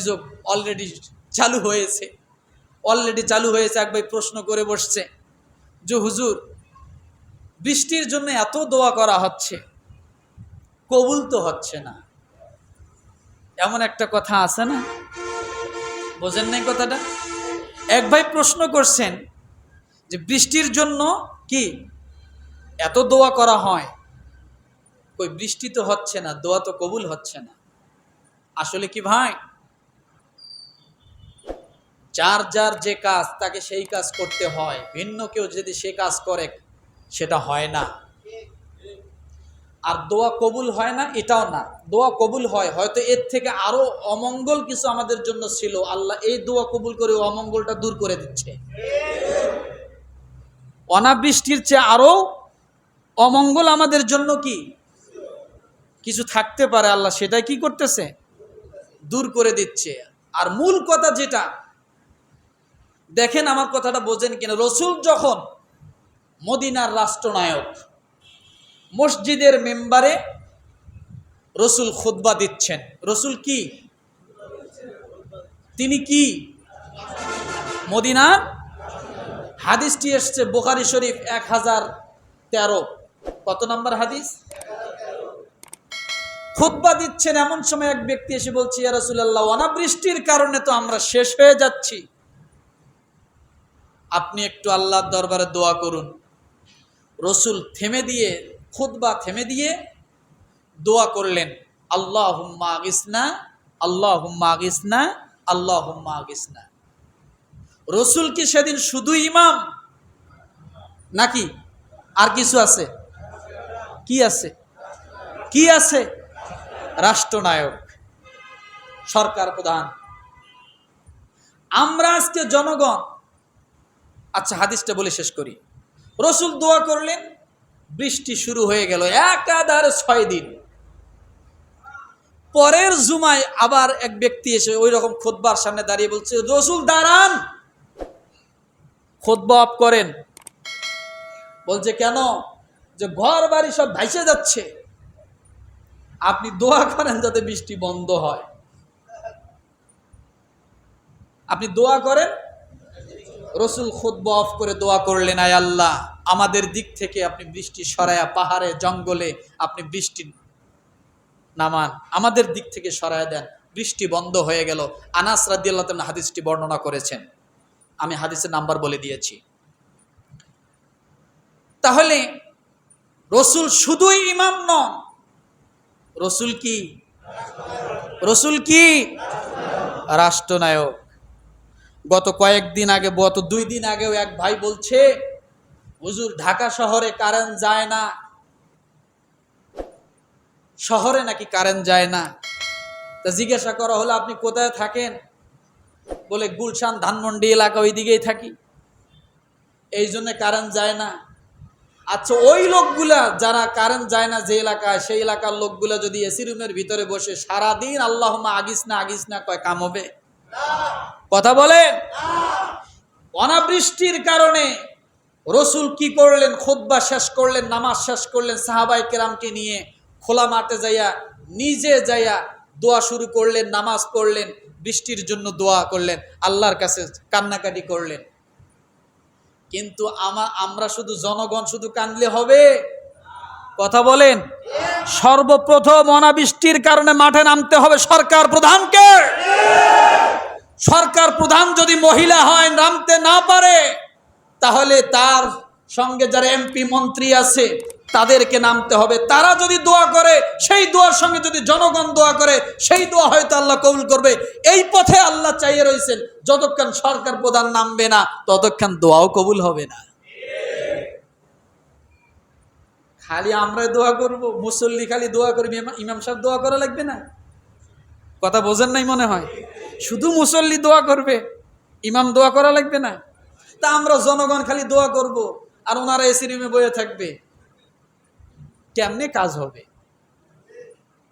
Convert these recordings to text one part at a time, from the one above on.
অভিযোগ অলরেডি চালু হয়েছে। অলরেডি চালু হয়েছে, এক ভাই প্রশ্ন করে বসছে যে, হুজুর, বৃষ্টির জন্য এত দোয়া করা হচ্ছে, কবুল তো হচ্ছে না। এমন একটা কথা আছে না? বোঝেন নাই কথাটা? এক ভাই প্রশ্ন করছেন যে, বৃষ্টির জন্য কি এত দোয়া করা হয়? কই, বৃষ্টি তো হচ্ছে না, দোয়া তো কবুল হচ্ছে না। আসলে কি ভাই? যার যার যে কাজ, তাকে সেই কাজ করতে হয়। ভিন্ন কেউ যদি সে কাজ করে, সেটা হয় না। আর দোয়া কবুল হয় না, এটাও না। দোয়া কবুল হয়, হয়তো এর থেকে আরও অমঙ্গল কিছু আমাদের জন্য ছিল। আল্লাহ এই দোয়া কবুল করে অমঙ্গলটা দূর করে দিচ্ছে। অনাবৃষ্টির চেয়ে আরও অমঙ্গল আমাদের জন্য কি? কিছু থাকতে পারে, আল্লাহ সেটাই কি করতেছে? দূর করে দিচ্ছে। আর মূল কথা যেটা দেখেন আমার কথাটা বোঝেন কিনা। রসুল যখন মদিনার রাষ্ট্রনায়ক, মসজিদের মেম্বারে রসুল খুতবা দিচ্ছেন। রসুল কি? তিনি কি? মদিনার হাদিসটি এসছে বোখারি শরীফ এক হাজার তেরো। কত নম্বর হাদিস? খুতবা দিচ্ছেন এমন সময় এক ব্যক্তি এসে বলছে, ইয়া রাসূলুল্লাহ, অনাবৃষ্টির কারণে তো আমরা শেষ হয়ে যাচ্ছি। আপনি একটু আল্লাহর দরবারে দোয়া করুন। রসুল থেমে দিয়ে, খুতবা থেমে দিয়ে দোয়া করলেন আল্লাহ হুম্মা আগিসনা আল্লাহ হুম্মা আগিসনা আল্লাহ হুম্মা আগিসনা। রসুল কি সেদিন শুধু ইমাম? নাকি আর কিছু আছে? কি আছে? কি আছে? রাষ্ট্রনায়ক, সরকার প্রধান। আমরা আজকে জনগণ আচ্ছা হাদিসটা বলে শেষ করি। রসুল দোয়া করলেন, বৃষ্টি শুরু হয়ে গেল একাধার ছয় দিন। পরের জুমায় আবার এক ব্যক্তি এসে ওই রকম খোদবার সামনে দাঁড়িয়ে বলছে, রসুল, দাঁড়ান। খোদবা অফ করেন। বলছে, কেন? যে ঘর বাড়ি সব ভাইসে যাচ্ছে। আপনি দোয়া করেন যাতে বৃষ্টি বন্ধ হয়। আপনি দোয়া করেন রসুল খুদ্া অফ করে দোয়া করলেন, আয় আল্লাহ, আমাদের দিক থেকে আপনি বৃষ্টি সরায়া, পাহাড়ে, জঙ্গলে আপনি বৃষ্টি নামান, আমাদের দিক থেকে সরায়া দেন, বৃষ্টি বন্ধ হয়ে গেল। আনাস রাদিয়াল্লাহ তাআলা হাদিসটি বর্ণনা করেছেন। আমি হাদিসের নাম্বার বলে দিয়েছি। তাহলে রসুল শুধুই ইমাম নন, রসুল কি? রসুল কি? রাষ্ট্রনায়ক। গত কয়েকদিন আগে, গত দুই দিন আগেও এক ভাই বলছে, হুজুর, ঢাকা শহরে কারেন্ট যায় না। শহরে নাকি কারেন্ট যায় না? তা জিজ্ঞাসা করা হলো, আপনি কোথায় থাকেন? বলে, গুলশান ধানমন্ডি এলাকা ওই দিকেই থাকি। এই জন্যে কারেন্ট যায় না। আচ্ছা ওই লোকগুলা যারা কারেন্ট যায় না যে এলাকায়, সেই এলাকার লোকগুলা যদি এসি রুমের ভিতরে বসে সারাদিন আল্লাহ আগিস না আগিস না, কয় কাম হবে? কথা বলেন? অনাবৃষ্টির কারণে রসুল কি করলেন? খোদবা শেষ করলেন, নামাজ শেষ করলেন সাহাবাই কেরামকে নিয়ে খোলা মাঠে যাইয়া, নিজে যাইয়া দোয়া শুরু করলেন, নামাজ পড়লেন, বৃষ্টির জন্য দোয়া করলেন, আল্লাহর কাছে কান্নাকাটি করলেন। কিন্তু আমা, আমরা শুধু জনগণ শুধু কান্দলে হবে? কথা বলেন। সর্বপ্রথম অনাবৃষ্টির কারণে মাঠে নামতে হবে সরকার প্রধানকে। সরকার প্রধান যদি মহিলা হয়, নামতে না পারে, তাহলে তার সঙ্গে যারা এমপি মন্ত্রী আছে, তাদেরকে নামতে হবে। তারা যদি দোয়া করে, সেই দোয়ার সঙ্গে যদি জনগণ দোয়া করে, সেই দোয়া হয়তো আল্লাহ কবুল করবে। এই পথে আল্লাহ চাইয়ে রয়েছেন, যতক্ষণ সরকার প্রধান নামবে না, ততক্ষণ দোয়াও কবুল হবে না। খালি আমরা দোয়া করব, মুসল্লি খালি দোয়া করবি ইমাম সাহেব দোয়া করা লাগবে না? কথা বোঝেন নাই মনে হয়? শুধু মুসল্লি দোয়া করবে, ইমাম দোয়া করা লাগবে না। তা আমরা জনগণ খালি দোয়া করব আর ওনারা এসি রুমে বয়ে থাকবে। কেমনে কাজ হবে?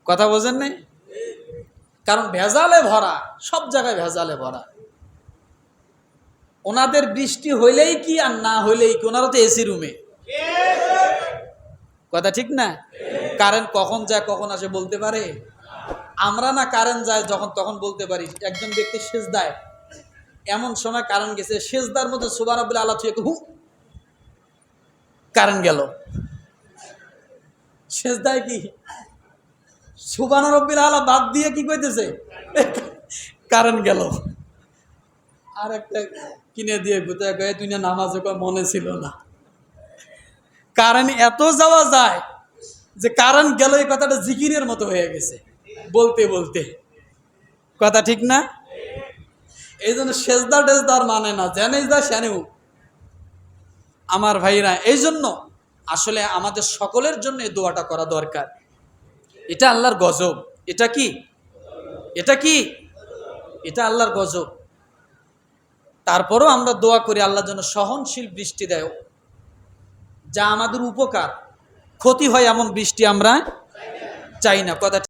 কথা বোঝেন নাই? কারণ ভেজালে ভরা, সব জায়গায় ভেজালে ভরা। ওনাদের বৃষ্টি হইলেই কি আর না হইলেই কি? ওনারা তো এসি রুমে। কথা ঠিক না? কারেন্ট কখন যায়, কখন আসে বলতে পারে? আমরা না কারেন্ট যায় যখন তখন বলতে পারি, একজন ব্যক্তি সেচ দেয় এমন সময় কারেন্ট গেছে, সেজদার মধ্যে সুবান আব্দুল আল্লাহ থুয়ে হু, কারেন্ট গেল। সেজদায় কি? সুবান রব্বিল আলা বাদ দিয়ে কি কইতেছে? কারেন্ট গেল। আর একটা কিনে দিয়ে গুতায় কয়ে তুই না নামাজে মনে ছিল না। কারেন্ট এত যাওয়া যায় যে কারেন্ট গেল এই কথাটা জিকিরের মতো হয়ে গেছে। বলতে বলতে। কথা ঠিক না? এই জন্য সেজদা টেজদার মানে না জেনেই দা সেনেও আমার ভাইরা, এই জন্য আসলে আমাদের সকলের জন্য এই দোয়াটা করা দরকার। এটা আল্লাহর গজব। এটা কি? এটা কি? এটা আল্লাহর গজব। তারপরও আমরা দোয়া করি, আল্লাহ জন্য সহনশীল বৃষ্টি দেয়। যা আমাদের উপকার। ক্ষতি হয় এমন বৃষ্টি আমরা চাই না। কথা